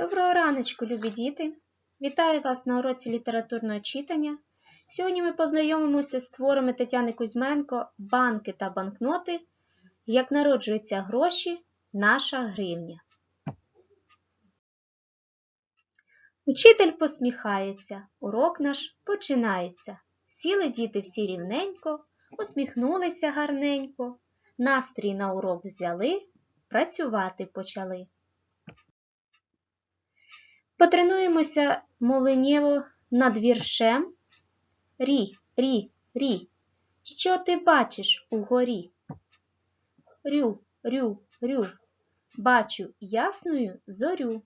Доброго раночку, любі діти! Вітаю вас на уроці літературного читання. Сьогодні ми познайомимося з творами Тетяни Кузьменко Банки та банкноти. Як народжуються гроші, наша гривня. Учитель посміхається, урок наш починається. Сіли діти всі рівненько, усміхнулися гарненько, настрій на урок взяли, працювати почали. Потренуємося мовленнєво над віршем. Рі, рі, рі. Що ти бачиш угорі? Рю, рю, рю. Бачу ясною зорю.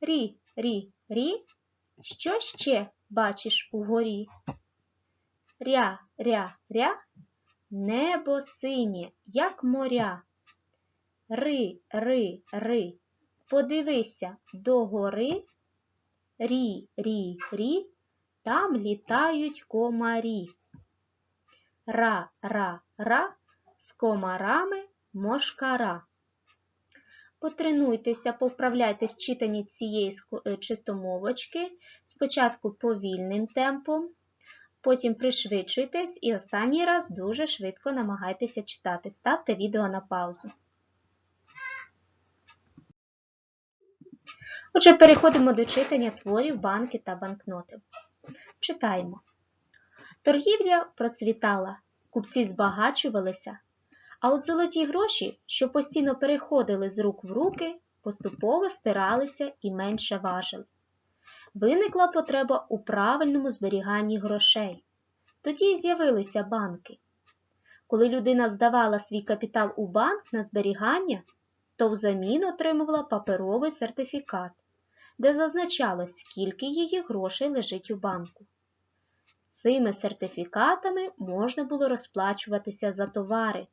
Рі, рі, рі. Що ще бачиш угорі? Ря, ря, ря. Небо синє, як моря. Ри, ри, ри. Подивися догори, рі, рі, рі, там літають комарі. Ра, ра, ра, з комарами мошкара. Потренуйтеся, повправляйтесь в читанні цієї е, чистомовочки, спочатку повільним темпом, потім пришвидшуйтесь і останній раз дуже швидко намагайтеся читати. Ставте відео на паузу. Отже, переходимо до читання творів банки та банкноти. Читаємо. Торгівля процвітала, купці збагачувалися, а от золоті гроші, що постійно переходили з рук в руки, поступово стиралися і менше важили. Виникла потреба у правильному зберіганні грошей. Тоді й з'явилися банки. Коли людина здавала свій капітал у банк на зберігання, то взамін отримувала паперовий сертифікат, де зазначалось, скільки її грошей лежить у банку. Цими сертифікатами можна було розплачуватися за товари.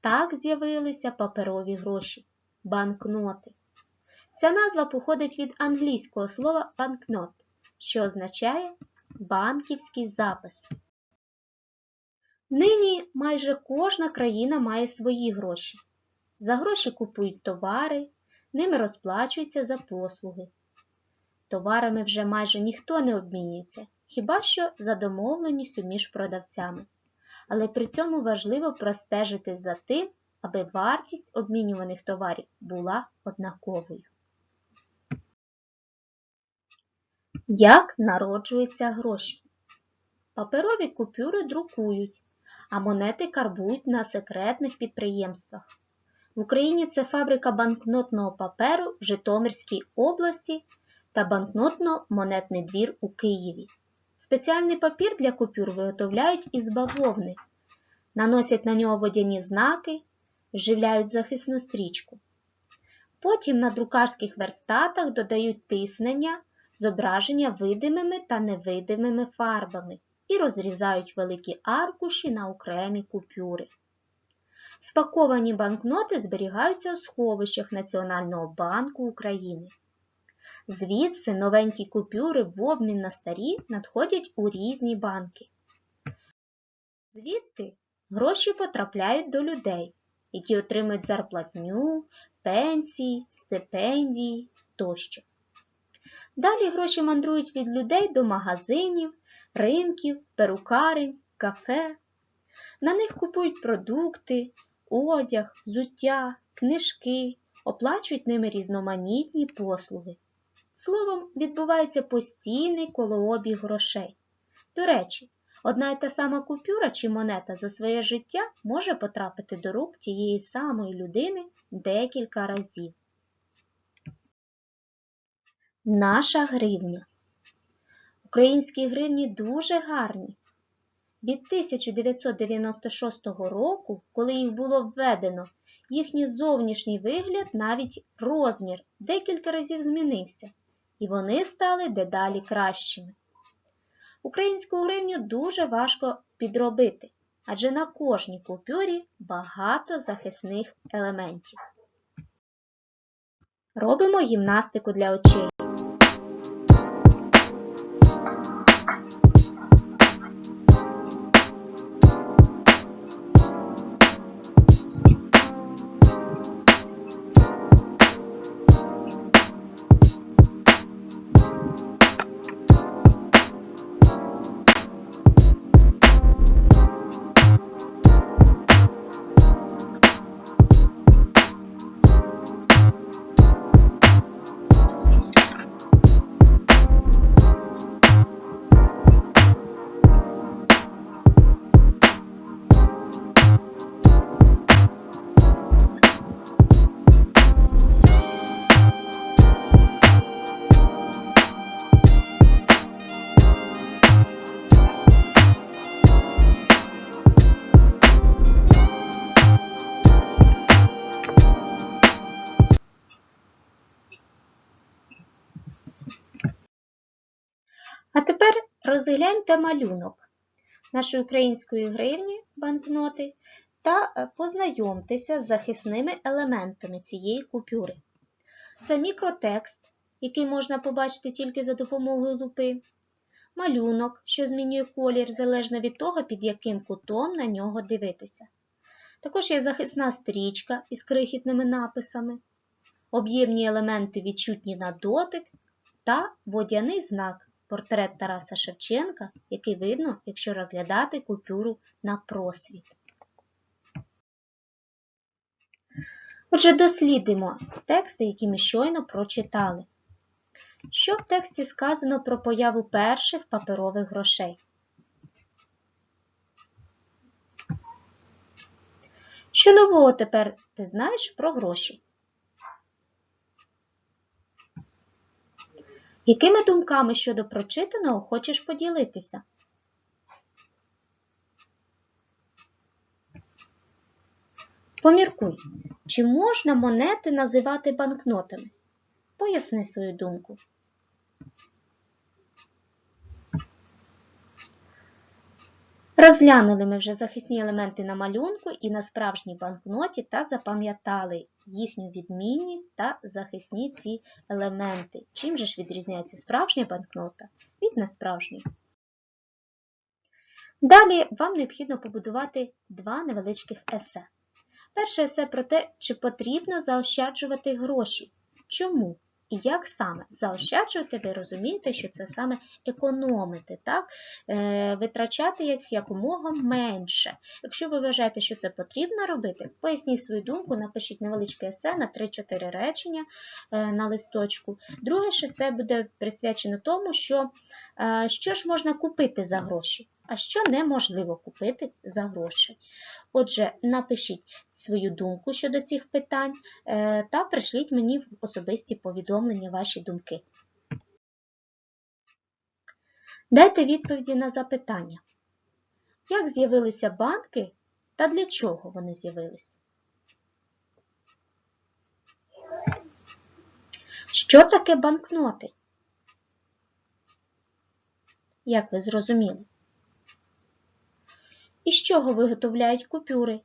Так з'явилися паперові гроші банкноти. Ця назва походить від англійського слова банкнот, що означає банківський запис. Нині майже кожна країна має свої гроші. За гроші купують товари, ними розплачуються за послуги. Товарами вже майже ніхто не обмінюється, хіба що за домовленістю між продавцями. Але при цьому важливо простежити за тим, аби вартість обмінюваних товарів була однаковою. Як народжуються гроші? Паперові купюри друкують, а монети карбують на секретних підприємствах. В Україні це фабрика банкнотного паперу в Житомирській області та банкнотно-монетний двір у Києві. Спеціальний папір для купюр виготовляють із бавовни, наносять на нього водяні знаки, вживляють захисну стрічку. Потім на друкарських верстатах додають тиснення, зображення видимими та невидимими фарбами і розрізають великі аркуші на окремі купюри. Спаковані банкноти зберігаються у сховищах Національного банку України. Звідси новенькі купюри в обмін на старі надходять у різні банки. Звідти гроші потрапляють до людей, які отримують зарплатню, пенсії, стипендії тощо. Далі гроші мандрують від людей до магазинів, ринків, перукарень, кафе. На них купують продукти, одяг, взуття, книжки, оплачують ними різноманітні послуги. Словом, відбувається постійний колообіг грошей. До речі, одна й та сама купюра чи монета за своє життя може потрапити до рук тієї самої людини декілька разів. Наша гривня. Українські гривні дуже гарні. Від 1996 року, коли їх було введено, їхній зовнішній вигляд, навіть розмір, декілька разів змінився, і вони стали дедалі кращими. Українську гривню дуже важко підробити, адже на кожній купюрі багато захисних елементів. Робимо гімнастику для очей. Розгляньте малюнок нашої української гривні банкноти та е, познайомтеся з захисними елементами цієї купюри. Це мікротекст, який можна побачити тільки за допомогою лупи, малюнок, що змінює колір залежно від того, під яким кутом на нього дивитися. Також є захисна стрічка із крихітними написами, об'ємні елементи відчутні на дотик та водяний знак портрет Тараса Шевченка, який видно, якщо розглядати купюру на просвіт. Отже, дослідимо тексти, які ми щойно прочитали. Що в тексті сказано про появу перших паперових грошей? Що нового тепер ти знаєш про гроші? Якими думками щодо прочитаного хочеш поділитися? Поміркуй, чи можна монети називати банкнотами? Поясни свою думку. Розглянули ми вже захисні елементи на малюнку і на справжній банкноті та запам'ятали їхню відмінність та захисні ці елементи. Чим же ж відрізняється справжня банкнота від несправжньої? Далі вам необхідно побудувати два невеличких есе. Перше есе про те, чи потрібно заощаджувати гроші. Чому? І як саме заощаджувати, ви розумієте, що це саме економити, так? Е, витрачати їх якомога менше. Якщо ви вважаєте, що це потрібно робити, поясніть свою думку, напишіть невеличке есе на 3-4 речення е, на листочку. Друге есе буде присвячено тому, що, е, що ж можна купити за гроші, а що неможливо купити за гроші. Отже, напишіть свою думку щодо цих питань е, та пришліть мені в особисті повідомлення ваші думки. Дайте відповіді на запитання. Як з'явилися банки та для чого вони з'явились? Що таке банкноти? Як ви зрозуміли? Із чого виготовляють купюри?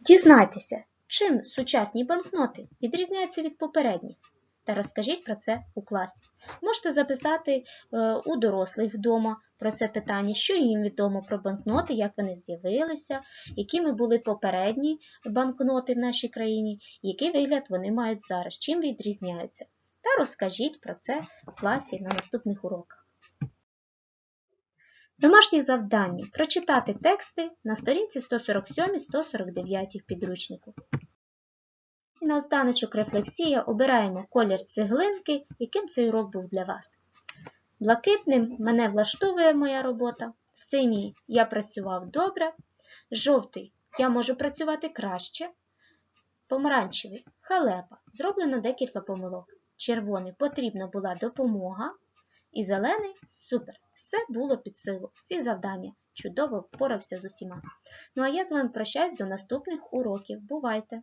Дізнайтеся, чим сучасні банкноти відрізняються від попередніх, та розкажіть про це у класі. Можете записати е, у дорослих вдома про це питання, що їм відомо про банкноти, як вони з'явилися, якими були попередні банкноти в нашій країні, який вигляд вони мають зараз, чим відрізняються. Та розкажіть про це в класі на наступних уроках. Домашні завдання прочитати тексти на сторінці 147-149 підручнику. І наостаночок рефлексія обираємо колір цеглинки, яким цей урок був для вас. Блакитним мене влаштовує моя робота, синій я працював добре, жовтий я можу працювати краще, помаранчевий халепа. Зроблено декілька помилок. Червоний потрібна була допомога. І зелений супер. Все було під силу, всі завдання. Чудово впорався з усіма. Ну а я з вами прощаюсь до наступних уроків. Бувайте!